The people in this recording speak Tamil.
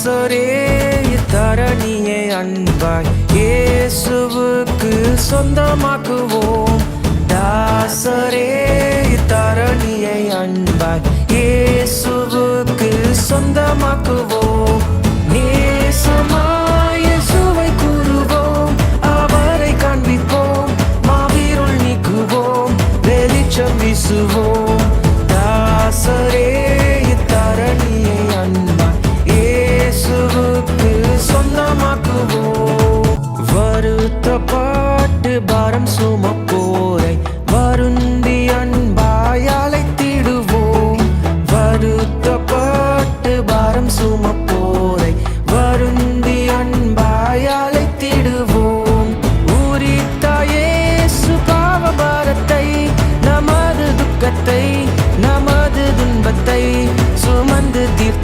தாசரே தரணியை அன்பாய். இயேசுவுக்கு சொந்தமாக்குவோம். தாசரே தரணியை அன்பாய். இயேசுவுக்கு சொந்தமாக்குவோம். நேசமாய் இயேசுவை பாரம் போரை வருந்தி அன்பாய் அழைத்திடுவோம் வருத்தப்பட்டு பாரம் சுமப்போரை வருந்தி அன்பாய் அழைத்திடுவோம் உரித்தாயே சுகாவ பாரத்தை நமது துக்கத்தை நமது துன்பத்தை சுமந்து தீர்த்தா